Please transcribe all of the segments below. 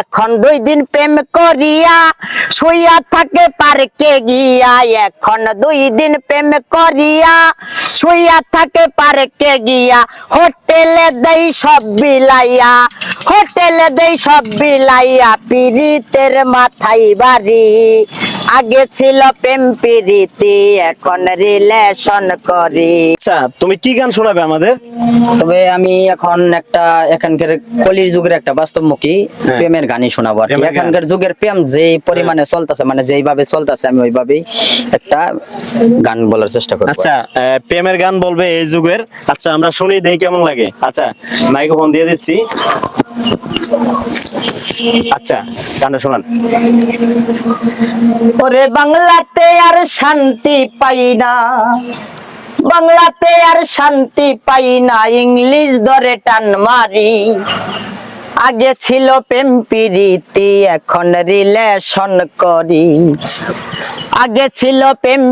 এখন দুই দিন প্রেম করিয়া শুইয়া থাকে পার্কে গিয়া। এখন দুই দিন প্রেম করিয়া শুইয়া থাকে পার্কে গিয়া। হোটেলে দেই সব বিলাইয়া, হোটেলে দেই সব বিলাইয়া। পিরিতের মাথায় বাড়ি আগে ছিল প্রেম পিরিতি এখন রিলেশন করি। আচ্ছা তুমি কি গান শোনাবে আমাদের? তবে আমি এখন একটা এখানকার কলির যুগের একটা বাস্তবমুখী হ্যাঁ। প্রেমের গানই শোনাবো আর কি। প্রেমের গান। এখানকার যুগের প্রেম যে পরিমাণে চলতেছে মানে যেইভাবে চলতেছে আমি ওইভাবেই একটা গান বলার চেষ্টা করব। আচ্ছা আহ, প্রেমের গান বলবে এই যুগের। আচ্ছা আমরা শুনি দেখি কেমন লাগে। আচ্ছা মাইক্রোফোন দিয়ে দিচ্ছি। আচ্ছা গানটা শোনান। ওরে বাংলাতে আর শান্তি পাই না। বাংলাতে আর শান্তি পাই না, ইংলিশ ধরে টান মারি। আগে ছিল প্রেম এখন রিলেশন করি। আগে ছিল প্রেম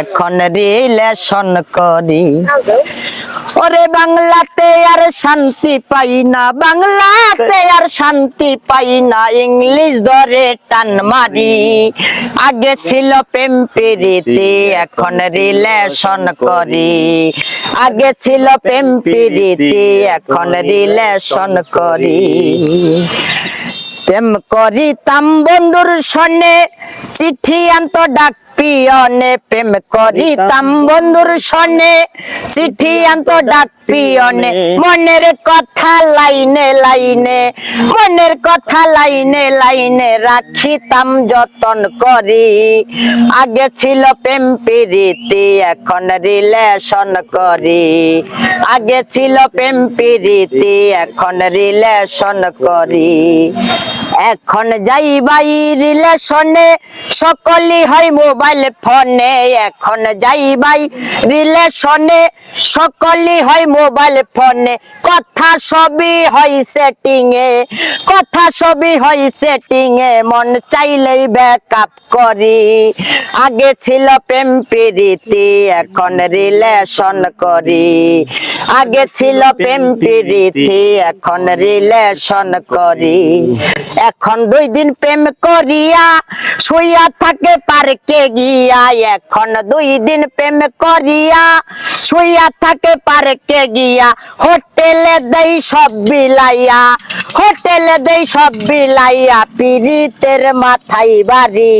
এখন রিলেশন করি। ওরে বাংলাতে আর শান্তি পাই না। বাংলাতে আর শান্তি পাই না। ইংলিশ ধরে টান মারি। আগে ছিল প্রেম এখন রিলেশন করি। আগে ছিল প্রেম এখন রিলেশন করি। প্রেম করিতাম বন্ধুর সনে, চিঠি আন্ত ডাক পিয়নে। প্রেম করিতাম বন্ধুর সনে, চিঠি আন্ত ডাক পিয়নে। মনের কথা লাইনে লাইনে, মনের কথা লাইনে লাইনে রাখিতাম যতন করি। আগে ছিল প্রেম প্রীতি, এখন রিলেশন করি। আগে ছিল প্রেম প্রীতি, এখন রিলেশন করি। এখন যাই বাই রিলেশনে সকলই হয় মোবাইল ফোনে এখন যাই বাই রিলেশনে সকলই হয় মোবাইল ফোনে কথা সবই হয় সেটিং এ কথা সবই হয় সেটিং এ মন চাইলেই ব্যাকআপ করি। আগে ছিল প্রেম প্রীতি, এখন রিলেশন করি। আগে ছিল প্রেম প্রীতি, এখন রিলেশন করি। এখন দুই দিন প্রেম করিয়া শুইয়া থাকে পার্কে গিয়া। এখন দুই দিন প্রেম করিয়া শুইয়া থাকে পার্কে গিয়া। হোটেলে দেই সব বিলাইয়া, হোটেলে দেই সব বিলাইয়া। পিরিতের মাথায় বাড়ি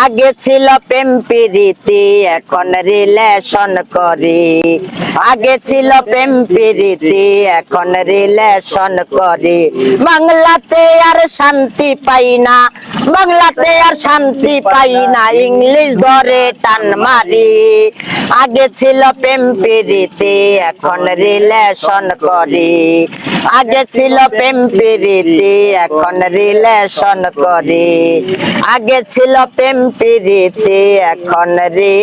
আগে ছিল প্রেম প্রীতি, এখন রিলেশন করি। আগে ছিল প্রেম প্রীতি, এখন রিলেশন করি। বাংলাতে আর শান্তি পাই না, বাংলাতে আর শান্তি পাই না, ইংলিশ ধরে টান মারি। আগে ছিল প্রেম প্রীতি, এখন রিলেশন করি। আগে ছিল প্রেম প্রীতি এখন রিলেশন করি। আগে ছিল প্রেম প্রীতি এখন রে